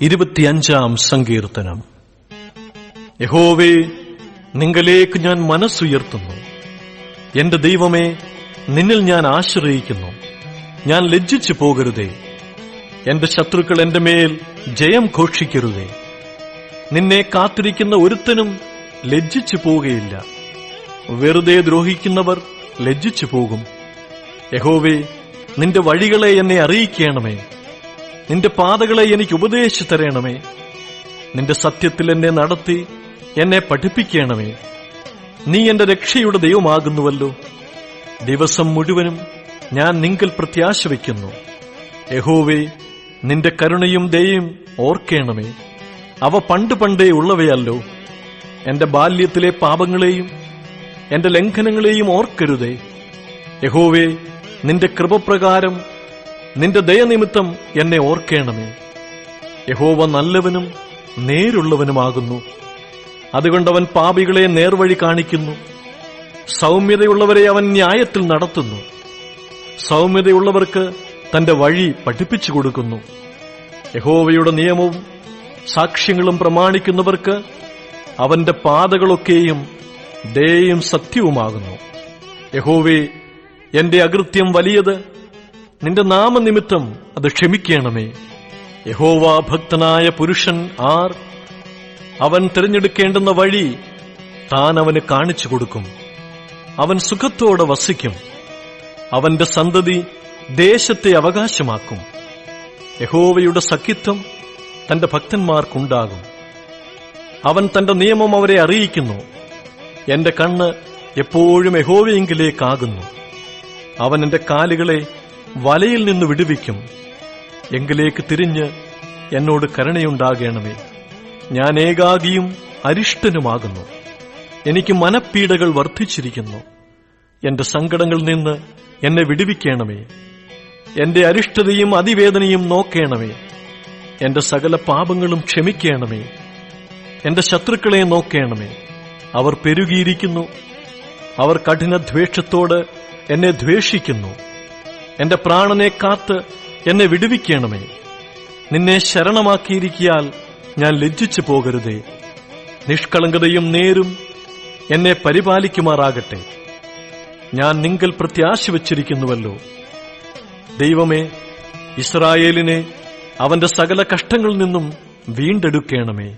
ഇരുപത്തിയഞ്ചാം സങ്കീർത്തനം. യഹോവേ നിങ്കലേക്ക് ഞാൻ മനസ്സുയർത്തുന്നു. എന്റെ ദൈവമേ നിന്നിൽ ഞാൻ ആശ്രയിക്കുന്നു. ഞാൻ ലജ്ജിച്ചു പോകരുതേ. എന്റെ ശത്രുക്കൾ എന്റെ മേൽ ജയം ഘോഷിക്കരുതേ. നിന്നെ കാത്തിരിക്കുന്ന ഒരുത്തനും ലജ്ജിച്ചു പോവുകയില്ല. വെറുതെ ദ്രോഹിക്കുന്നവർ ലജ്ജിച്ചു പോകും. യഹോവേ നിന്റെ വഴികളെ എന്നെ അറിയിക്കണമേ. നിന്റെ പാതകളെ എനിക്ക് ഉപദേശിച്ചു തരണമേ. നിന്റെ സത്യത്തിൽ എന്നെ നടത്തി എന്നെ പഠിപ്പിക്കണമേ. നീ എന്റെ രക്ഷയുടെ ദൈവമാകുന്നുവല്ലോ. ദിവസം മുഴുവനും ഞാൻ നിങ്കൽ പ്രത്യാശ വയ്ക്കുന്നു യഹോവേ നിന്റെ കരുണയും ദയയും ഓർക്കേണമേ. അവ പണ്ട് പണ്ടേ ഉള്ളവയല്ലോ. എന്റെ ബാല്യത്തിലെ പാപങ്ങളെയും എന്റെ ലംഘനങ്ങളെയും ഓർക്കരുതേ. യഹോവേ നിന്റെ കൃപപ്രകാരം നിന്റെ ദയനിമിത്തം എന്നെ ഓർക്കേണമേ. യഹോവ നല്ലവനും നേരുള്ളവനുമാകുന്നു. അതുകൊണ്ടവൻ പാപികളെ നേർവഴി കാണിക്കുന്നു. സൗമ്യതയുള്ളവരെ അവൻ ന്യായത്തിൽ നടത്തുന്നു. സൗമ്യതയുള്ളവർക്ക് തന്റെ വഴി പഠിപ്പിച്ചു കൊടുക്കുന്നു. യഹോവയുടെ നിയമവും സാക്ഷ്യങ്ങളും പ്രമാണിക്കുന്നവർക്ക് അവന്റെ പാതകളൊക്കെയും ദയയും സത്യവുമാകുന്നു. യഹോവേ എന്റെ അകൃത്യം വലിയത് നിന്റെ നാമനിമിത്തം അത് ക്ഷമിക്കണമേ. യഹോവാ ഭക്തനായ പുരുഷൻ ആർ. അവൻ തിരഞ്ഞെടുക്കേണ്ടുന്ന വഴി താൻ അവന് കാണിച്ചു കൊടുക്കും. അവൻ സുഖത്തോടെ വസിക്കും. അവന്റെ സന്തതി ദേശത്തെ അവകാശമാക്കും. യഹോവയുടെ സഖിത്വം തന്റെ ഭക്തന്മാർക്കുണ്ടാകും. അവൻ തന്റെ നിയമം അവരെ അറിയിക്കുന്നു. എന്റെ കണ്ണ് എപ്പോഴും യഹോവയെങ്കിലേക്കാകുന്നു. അവൻ എന്റെ കാലുകളെ വലയിൽ നിന്ന് വിടുവിക്കും. എങ്കിലേക്ക് തിരിഞ്ഞ് എന്നോട് കരുണയുണ്ടാകേണമേ. ഞാൻ ഏകാഗിയും അരിഷ്ടനുമാകുന്നു. എനിക്ക് മനപ്പീഡകൾ വർദ്ധിച്ചിരിക്കുന്നു. എന്റെ സങ്കടങ്ങളിൽ നിന്ന് എന്നെ വിടുവിക്കണമേ. എന്റെ അരിഷ്ടതയും അതിവേദനയും നോക്കേണമേ. എന്റെ സകല പാപങ്ങളും ക്ഷമിക്കണമേ. എന്റെ ശത്രുക്കളെ നോക്കേണമേ. അവർ പെരുകിയിരിക്കുന്നു. അവർ കഠിനദ്വേഷത്തോട് എന്നെ ദ്വേഷിക്കുന്നു. എന്റെ പ്രാണനെ കാത്ത് എന്നെ വിടുവിക്കണമേ. നിന്നെ ശരണമാക്കിയിരിക്കിയാൽ ഞാൻ ലജ്ജിച്ചു പോകരുതേ. നിഷ്കളങ്കതയും നേരും എന്നെ പരിപാലിക്കുമാറാകട്ടെ. ഞാൻ നിങ്കൽ പ്രത്യാശ വച്ചിരിക്കുന്നുവല്ലോ. ദൈവമേ ഇസ്രായേലിനെ അവന്റെ സകല കഷ്ടങ്ങളിൽ നിന്നും വീണ്ടെടുക്കണമേ.